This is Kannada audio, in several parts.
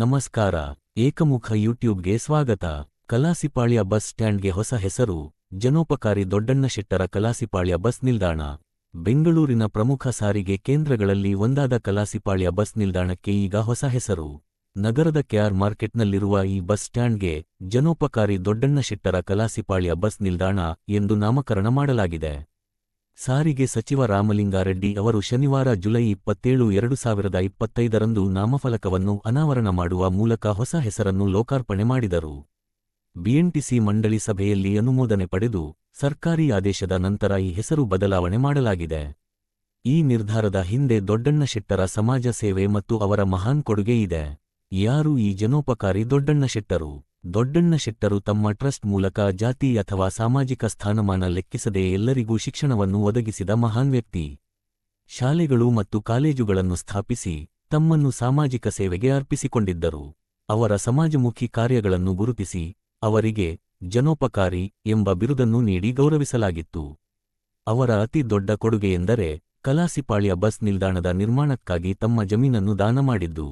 ನಮಸ್ಕಾರ, ಏಕಮುಖ ಯೂಟ್ಯೂಬ್ಗೆ ಸ್ವಾಗತ. ಕಲಾಸಿಪಾಳ್ಯ ಬಸ್ ಸ್ಟ್ಯಾಂಡ್ಗೆ ಹೊಸ ಹೆಸರು, ಜನೋಪಕಾರಿ ದೊಡ್ಡಣ್ಣ ಶೆಟ್ಟರ ಕಲಾಸಿಪಾಳ್ಯ ಬಸ್ ನಿಲ್ದಾಣ. ಬೆಂಗಳೂರಿನ ಪ್ರಮುಖ ಸಾರಿಗೆ ಕೇಂದ್ರಗಳಲ್ಲಿ ಒಂದಾದ ಕಲಾಸಿಪಾಳ್ಯ ಬಸ್ ನಿಲ್ದಾಣಕ್ಕೆ ಈಗ ಹೊಸ ಹೆಸರು. ನಗರದ ಕೆಆರ್ ಮಾರ್ಕೆಟ್ನಲ್ಲಿರುವ ಈ ಬಸ್ ಸ್ಟ್ಯಾಂಡ್ಗೆ ಜನೋಪಕಾರಿ ದೊಡ್ಡಣ್ಣ ಶೆಟ್ಟರ ಕಲಾಸಿಪಾಳ್ಯ ಬಸ್ ನಿಲ್ದಾಣ ಎಂದು ನಾಮಕರಣ ಮಾಡಲಾಗಿದೆ. ಸಾರಿಗೆ ಸಚಿವ ರಾಮಲಿಂಗಾರೆಡ್ಡಿ ಅವರು ಶನಿವಾರ ಜುಲೈ ಇಪ್ಪತ್ತೇಳು, ಎರಡು ಸಾವಿರದ ಇಪ್ಪತ್ತೈದರಂದು ನಾಮಫಲಕವನ್ನು ಅನಾವರಣ ಮಾಡುವ ಮೂಲಕ ಹೊಸ ಹೆಸರನ್ನು ಲೋಕಾರ್ಪಣೆ ಮಾಡಿದರು. ಬಿಎಂಟಿಸಿ ಮಂಡಳಿ ಸಭೆಯಲ್ಲಿ ಅನುಮೋದನೆ ಪಡೆದು ಸರ್ಕಾರಿ ಆದೇಶದ ನಂತರ ಈ ಹೆಸರು ಬದಲಾವಣೆ ಮಾಡಲಾಗಿದೆ. ಈ ನಿರ್ಧಾರದ ಹಿಂದೆ ದೊಡ್ಡಣ್ಣ ಶೆಟ್ಟರ ಸಮಾಜ ಸೇವೆ ಮತ್ತು ಅವರ ಮಹಾನ್ ಕೊಡುಗೆ ಇದೆ. ಯಾರು ಈ ಜನೋಪಕಾರಿ ದೊಡ್ಡಣ್ಣ ಶೆಟ್ಟರು? ದೊಡ್ಡಣ್ಣ ಶೆಟ್ಟರು ತಮ್ಮ ಟ್ರಸ್ಟ್ ಮೂಲಕ ಜಾತಿ ಅಥವಾ ಸಾಮಾಜಿಕ ಸ್ಥಾನಮಾನ ಲೆಕ್ಕಿಸದೆ ಎಲ್ಲರಿಗೂ ಶಿಕ್ಷಣವನ್ನು ಒದಗಿಸಿದ ಮಹಾನ್ ವ್ಯಕ್ತಿ. ಶಾಲೆಗಳು ಮತ್ತು ಕಾಲೇಜುಗಳನ್ನು ಸ್ಥಾಪಿಸಿ ತಮ್ಮನ್ನು ಸಾಮಾಜಿಕ ಸೇವೆಗೆ ಅರ್ಪಿಸಿಕೊಂಡಿದ್ದರು. ಅವರ ಸಮಾಜಮುಖಿ ಕಾರ್ಯಗಳನ್ನು ಗುರುತಿಸಿ ಅವರಿಗೆ ಜನೋಪಕಾರಿ ಎಂಬ ಬಿರುದನ್ನು ನೀಡಿ ಗೌರವಿಸಲಾಗಿತ್ತು. ಅವರ ಅತಿ ದೊಡ್ಡ ಕೊಡುಗೆಯೆಂದರೆ ಕಲಾಸಿಪಾಳ್ಯ ಬಸ್ ನಿಲ್ದಾಣದ ನಿರ್ಮಾಣಕ್ಕಾಗಿ ತಮ್ಮ ಜಮೀನನ್ನು ದಾನ ಮಾಡಿದ್ದು.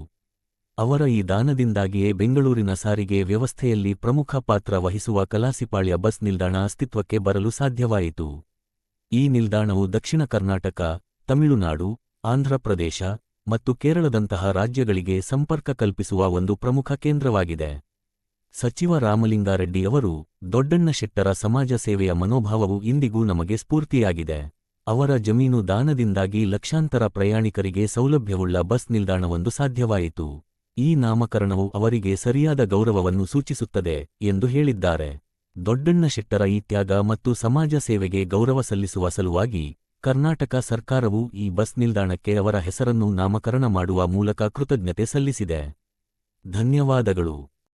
ಅವರ ಈ ದಾನದಿಂದಾಗಿಯೇ ಬೆಂಗಳೂರಿನ ಸಾರಿಗೆ ವ್ಯವಸ್ಥೆಯಲ್ಲಿ ಪ್ರಮುಖ ಪಾತ್ರ ವಹಿಸುವ ಕಲಾಸಿಪಾಳ್ಯ ಬಸ್ ನಿಲ್ದಾಣ ಅಸ್ತಿತ್ವಕ್ಕೆ ಬರಲು ಸಾಧ್ಯವಾಯಿತು. ಈ ನಿಲ್ದಾಣವು ದಕ್ಷಿಣ ಕರ್ನಾಟಕ, ತಮಿಳುನಾಡು ಆಂಧ್ರಪ್ರದೇಶ ಮತ್ತು ಕೇರಳದಂತಹ ರಾಜ್ಯಗಳಿಗೆ ಸಂಪರ್ಕ ಕಲ್ಪಿಸುವ ಒಂದು ಪ್ರಮುಖ ಕೇಂದ್ರವಾಗಿದೆ. ಸಚಿವ ರಾಮಲಿಂಗಾರೆಡ್ಡಿ ಅವರು, ದೊಡ್ಡಣ್ಣ ಶೆಟ್ಟರ ಸಮಾಜ ಸೇವೆಯ ಮನೋಭಾವವು ಇಂದಿಗೂ ನಮಗೆ ಸ್ಫೂರ್ತಿಯಾಗಿದೆ. ಅವರ ಜಮೀನು ದಾನದಿಂದಾಗಿ ಲಕ್ಷಾಂತರ ಪ್ರಯಾಣಿಕರಿಗೆ ಸೌಲಭ್ಯವುಳ್ಳ ಬಸ್ ನಿಲ್ದಾಣವೊಂದು ಸಾಧ್ಯವಾಯಿತು. ಈ ನಾಮಕರಣವು ಅವರಿಗೆ ಸರಿಯಾದ ಗೌರವವನ್ನು ಸೂಚಿಸುತ್ತದೆ ಎಂದು ಹೇಳಿದ್ದಾರೆ. ದೊಡ್ಡಣ್ಣ ಶೆಟ್ಟರ ಈ ತ್ಯಾಗ ಮತ್ತು ಸಮಾಜ ಸೇವೆಗೆ ಗೌರವ ಸಲ್ಲಿಸುವ ಸಲುವಾಗಿ ಕರ್ನಾಟಕ ಸರ್ಕಾರವು ಈ ಬಸ್ ನಿಲ್ದಾಣಕ್ಕೆ ಅವರ ಹೆಸರನ್ನು ನಾಮಕರಣ ಮಾಡುವ ಮೂಲಕ ಕೃತಜ್ಞತೆ ಸಲ್ಲಿಸಿದೆ. ಧನ್ಯವಾದಗಳು.